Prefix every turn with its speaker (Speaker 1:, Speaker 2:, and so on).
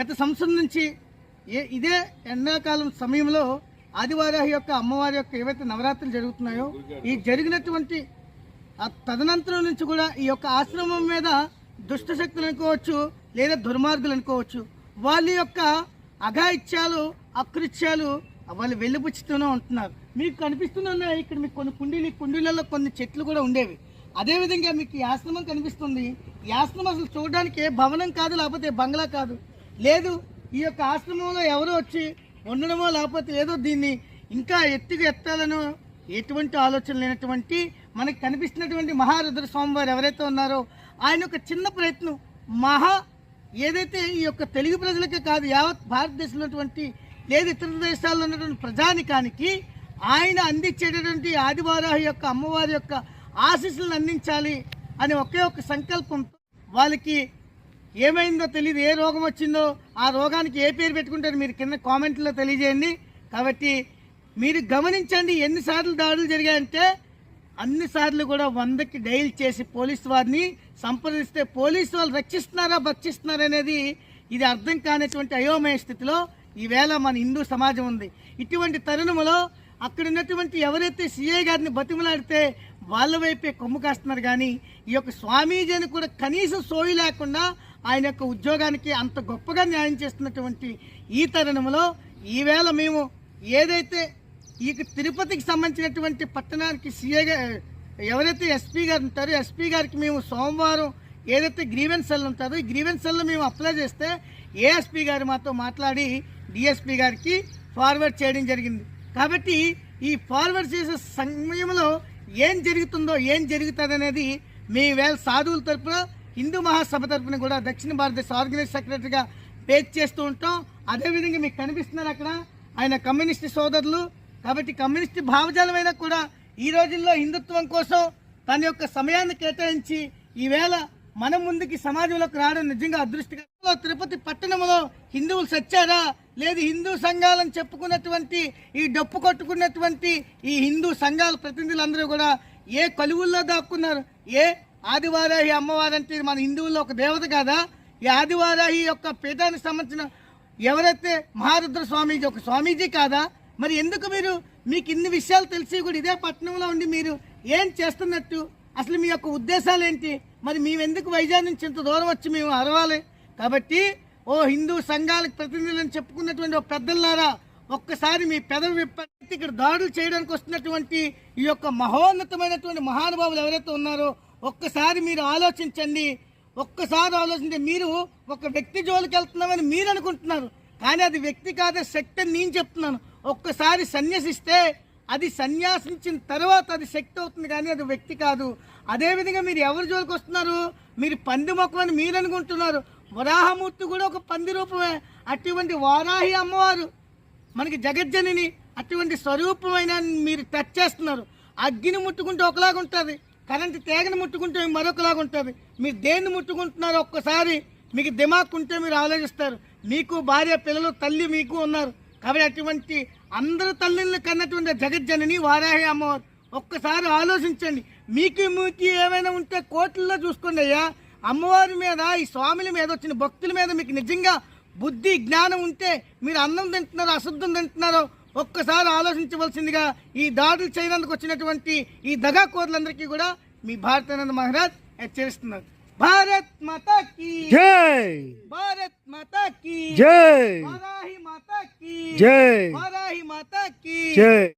Speaker 1: గత సంవత్సరం నుంచి ఏ ఇదే ఎండాకాలం సమయంలో ఆదివారాహి యొక్క అమ్మవారి యొక్క ఏవైతే నవరాత్రులు జరుగుతున్నాయో ఈ జరిగినటువంటి ఆ తదనంతరం నుంచి కూడా ఈ యొక్క ఆశ్రమం మీద దుష్టశక్తులు అనుకోవచ్చు లేదా దుర్మార్గులు అనుకోవచ్చు వాళ్ళ యొక్క అఘాయిత్యాలు అకృత్యాలు వాళ్ళు వెళ్ళిపుచ్చుతూనే ఉంటున్నారు. మీకు కనిపిస్తున్నాయి ఇక్కడ మీకు కొన్ని కుండీలు కుండీలలో కొన్ని చెట్లు కూడా ఉండేవి. అదేవిధంగా మీకు ఈ ఆశ్రమం కనిపిస్తుంది. ఈ ఆశ్రమం అసలు చూడడానికి భవనం కాదు లేకపోతే బంగ్లా కాదు. లేదు ఈ యొక్క ఆశ్రమంలో ఎవరో వచ్చి ఉండడమో లేకపోతే ఏదో దీన్ని ఇంకా ఎత్తుగా ఎత్తాలనో ఎటువంటి ఆలోచన లేనటువంటి మనకు కనిపిస్తున్నటువంటి మహారుద్ర స్వామివారు ఎవరైతే ఉన్నారో ఆయన ఒక చిన్న ప్రయత్నం. మహా ఏదైతే ఈ యొక్క తెలుగు ప్రజలకే కాదు యావత్ భారతదేశంలో ఉన్నటువంటి లేదు ఇతర దేశాల్లో ఉన్నటువంటి ప్రజానికానికి ఆయన అందించేటటువంటి ఆదివారాహి యొక్క అమ్మవారి యొక్క ఆశీస్సులను అందించాలి అని ఒకే ఒక సంకల్పంతో వాళ్ళకి ఏమైందో తెలియదు ఏ రోగం వచ్చిందో ఆ రోగానికి ఏ పేరు పెట్టుకుంటారు మీరు కింద కామెంట్లో తెలియజేయండి. కాబట్టి మీరు గమనించండి ఎన్నిసార్లు దాడులు జరిగాయంటే అన్నిసార్లు కూడా వందకి డైల్ చేసి పోలీసు వారిని సంప్రదిస్తే పోలీసు వాళ్ళు రక్షిస్తున్నారా భక్షిస్తున్నారా అనేది ఇది అర్థం కానటువంటి అయోమయ స్థితిలో ఈవేళ మన హిందూ సమాజం ఉంది. ఇటువంటి తరుణంలో అక్కడ ఉన్నటువంటి ఎవరైతే సీఏ గారిని బతిమలాడితే వాళ్ళ వైపే కొమ్ము కాస్తున్నారు కానీ ఈ యొక్క స్వామీజీని కూడా కనీసం సోయి లేకుండా ఆయన యొక్క ఉద్యోగానికి అంత గొప్పగా న్యాయం చేస్తున్నటువంటి ఈ తరుణంలో ఈవేళ మేము ఏదైతే ఈ తిరుపతికి సంబంధించినటువంటి పట్టణానికి సీఏ ఎవరైతే ఎస్పీ గారు ఉంటారో ఎస్పీ గారికి మేము సోమవారం ఏదైతే గ్రీవెన్స్ సెల్ ఉంటుందో ఈ గ్రీవెన్స్ సెల్లో మేము అప్లై చేస్తే ఏఎస్పీ గారు మాతో మాట్లాడి డిఎస్పీ గారికి ఫార్వర్డ్ చేయడం జరిగింది. కాబట్టి ఈ ఫార్వర్డ్ చేసే సమయంలో ఏం జరుగుతుందో ఏం జరుగుతుంది అనేది మీ వేళ సాధువుల తరపున హిందూ మహాసభ తరపున కూడా దక్షిణ భారతదేశ ఆర్గనైజ్ సెక్రటరీగా పేజ్ చేస్తూ ఉంటాం. అదేవిధంగా మీకు కనిపిస్తున్నారు అక్కడ ఆయన కమ్యూనిస్ట్ సోదరులు. కాబట్టి కమ్యూనిస్ట్ భావజాలమైనా కూడా ఈ రోజుల్లో హిందుత్వం కోసం తన యొక్క సమయాన్ని కేటాయించి ఈవేళ మన ముందుకి సమాజంలోకి రావడం నిజంగా అదృష్టంగా. తిరుపతి పట్టణంలో హిందువులు సచ్చారా? లేదు హిందూ సంఘాలని చెప్పుకున్నటువంటి ఈ డప్పు కొట్టుకున్నటువంటి ఈ హిందూ సంఘాల ప్రతినిధులందరూ కూడా ఏ కొలువుల్లో దాక్కున్నారు? ఏ ఆదివారాహి అమ్మవారంటే మన హిందువుల్లో ఒక దేవత కాదా? ఈ ఆదివారాహి యొక్క పీఠానికి సంబంధించిన ఎవరైతే మహారుద్ర స్వామీజీ ఒక స్వామీజీ కాదా? మరి ఎందుకు మీరు మీకు ఇన్ని విషయాలు తెలిసి కూడా ఇదే పట్టణంలో ఉండి మీరు ఏం చేస్తున్నట్టు? అసలు మీ యొక్క ఉద్దేశాలు ఏంటి? మరి మేము ఎందుకు వైజాగ్ నుంచి ఇంత దూరం వచ్చి మేము అరవాలి? కాబట్టి ఓ హిందూ సంఘాలకు ప్రతినిధులని చెప్పుకున్నటువంటి ఓ పెద్దలారా ఒక్కసారి మీ పెదవి విప్పి ఇక్కడ దాడులు చేయడానికి వస్తున్నటువంటి ఈ యొక్క మహోన్నతమైనటువంటి మహానుభావులు ఎవరైతే ఉన్నారో ఒక్కసారి మీరు ఆలోచించండి. ఒక్కసారి ఆలోచించండి. మీరు ఒక వ్యక్తి జోలికి వెళ్తున్నామని మీరు అనుకుంటున్నారు. కానీ అది వ్యక్తి కాదే శక్తి అని నేను చెప్తున్నాను. ఒక్కసారి సన్యసిస్తే అది సన్యాసించిన తర్వాత అది శక్తి అవుతుంది కానీ అది వ్యక్తి కాదు. అదేవిధంగా మీరు ఎవరి జోలికి వస్తున్నారు? మీరు పంది మొక్కం అని మీరు అనుకుంటున్నారు. వరాహమూర్తి కూడా ఒక పంది రూపమే. అటువంటి వారాహి అమ్మవారు మనకి జగజ్జనిని అటువంటి స్వరూపమైన మీరు టచ్ చేస్తున్నారు. అగ్గిని ముట్టుకుంటే ఒకలాగా ఉంటుంది. కరెంటు తీగని ముట్టుకుంటే మరొకలాగా ఉంటుంది. మీరు దేన్ని ముట్టుకుంటున్నారో ఒక్కసారి మీకు దిమాక్ ఉంటే మీరు ఆలోచిస్తారు. మీకు భార్య పిల్లలు తల్లి మీకు ఉన్నారు. కాబట్టి అటువంటి అందరు తల్లిని కన్నటువంటి జగజ్జనని వారాహి అమ్మవారు ఒక్కసారి ఆలోచించండి. మీకు మీకు ఏమైనా ఉంటే కోట్లలో చూసుకోండి అయ్యా. అమ్మవారి మీద ఈ స్వాముల మీద వచ్చిన భక్తుల మీద మీకు నిజంగా బుద్ధి జ్ఞానం ఉంటే మీరు అన్నం తింటున్నారో అశుద్ధం తింటున్నారో ఒక్కసారి ఆలోచించవలసిందిగా ఈ దాడులు చేయడానికి వచ్చినటువంటి ఈ దగా కోర్లందరికీ కూడా మీ భారతానంద మహారాజ్ హెచ్చరిస్తున్నారు. భారత్ మాతా కీ
Speaker 2: జై!
Speaker 1: భారత్ మాతా కీ
Speaker 2: జై!
Speaker 1: మాతా కీ
Speaker 2: జై!
Speaker 1: వారాహి మాతా కీ
Speaker 2: జై